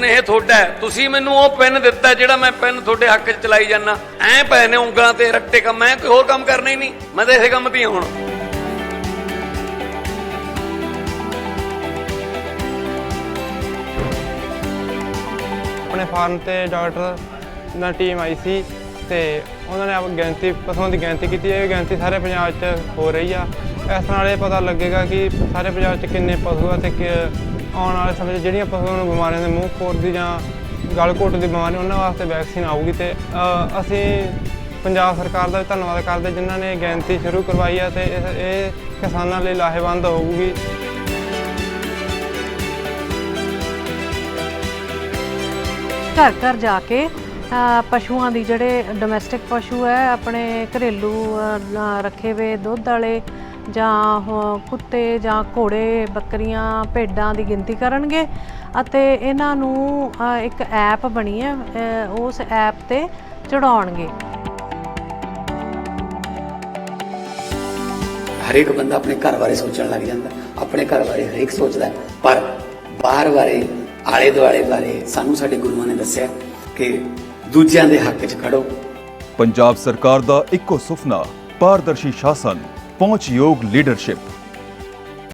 ਹੁਣ ਇਹ ਤੁਹਾਡਾ ਤੁਸੀਂ ਮੈਨੂੰ ਉਹ ਪੈਨ ਦਿੱਤਾ ਜਿਹੜਾ ਮੈਂ ਪੈਨ ਤੁਹਾਡੇ ਹੱਕ 'ਚ ਚਲਾਈ ਜਾਂਦਾ। ਐ ਪਏ ਨੇ ਉਂਗਲਾਂ ਤੇ ਰੱਟੇ ਕੰਮ, ਮੈਂ ਕੋਈ ਹੋਰ ਕੰਮ ਕਰਨਾ ਹੀ ਨਹੀਂ। ਮੈਂ ਤਾਂ ਇਸੇ ਕੰਮ ਤੇ ਹੀ ਹੁਣ ਆਪਣੇ ਫਾਰਮ ਤੇ ਡਾਕਟਰ ਨਾਲ ਟੀਮ ਆਈ ਸੀ ਤੇ ਉਹਨਾਂ ਨੇ ਆਪ ਗਿਣਤੀ ਪਸ਼ੂਆਂ ਦੀ ਗਿਣਤੀ ਕੀਤੀ ਇਹ ਗਿਣਤੀ ਸਾਰੇ ਪੰਜਾਬ 'ਚ ਹੋ ਰਹੀ ਆ। ਇਸ ਨਾਲ ਇਹ ਪਤਾ ਲੱਗੇਗਾ ਕਿ ਸਾਰੇ ਪੰਜਾਬ 'ਚ ਕਿੰਨੇ ਪਸ਼ੂ ਆ ਤੇ ਕਿ ਆਉਣ ਵਾਲੇ ਸਮੇਂ 'ਚ ਜਿਹੜੀਆਂ ਪਸ਼ੂਆਂ ਨੂੰ ਬਿਮਾਰੀਆਂ ਦੇ ਮੂੰਹ ਖੋਰ ਦੀ ਜਾਂ ਗਲ ਘੋਟ ਦੀ ਬਿਮਾਰੀ ਉਹਨਾਂ ਵਾਸਤੇ ਵੈਕਸੀਨ ਆਊਗੀ ਤੇ ਅ, ਅਸੀਂ ਪੰਜਾਬ ਸਰਕਾਰ ਦਾ ਵੀ ਧੰਨਵਾਦ ਕਰਦੇ ਜਿਨ੍ਹਾਂ ਨੇ ਇਹ ਗਿਣਤੀ ਸ਼ੁਰੂ ਕਰਵਾਈ ਹੈ ਤੇ ਇਹ ਇਹ ਕਿਸਾਨਾਂ ਲਈ ਲਾਹੇਵੰਦ ਹੋਊਗੀ। ਘਰ ਘਰ ਜਾ ਕੇ ਅ, ਪਸ਼ੂਆਂ ਦੀ ਜਿਹੜੇ ਡੋਮੈਸਟਿਕ ਪਸ਼ੂ ਹੈ ਆਪਣੇ ਘਰੇਲੂ ਅ, ਲ- ਰੱਖੇ ਹੋਏ ਦੁੱਧ ਵਾਲੇ ਜਾਂ ਉਹ ਕੁੱਤੇ ਜਾਂ ਘੋੜੇ ਬੱਕਰੀਆਂ ਭੇਡਾਂ ਦੀ ਗਿਣਤੀ ਕਰਨਗੇ ਅਤੇ ਇਹਨਾਂ ਨੂੰ ਇੱਕ ਐਪ ਬਣੀ ਹੈ ਉਸ ਐਪ ਤੇ ਚੜਾਉਣਗੇ ਹਰੇਕ ਬੰਦਾ ਆਪਣੇ ਘਰ ਬਾਰੇ ਸੋਚਣ ਲੱਗ ਜਾਂਦਾ ਆਪਣੇ ਘਰ ਬਾਰੇ ਹਰੇਕ ਸੋਚਦਾ। ਪਰ ਬਾਹਰ ਬਾਰੇ ਆਲੇ ਦੁਆਲੇ ਬਾਰੇ ਸਾਨੂੰ ਸਾਡੇ ਗੁਰੂਆਂ ਨੇ ਦੱਸਿਆ ਕਿ ਦੂਜਿਆਂ ਦੇ ਹੱਕ 'ਚ ਖੜੋ ਪੰਜਾਬ ਸਰਕਾਰ ਦਾ ਇੱਕੋ ਸੁਪਨਾ ਪਾਰਦਰਸ਼ੀ ਸ਼ਾਸਨ પહોંચ યોગ લીડરશિપ.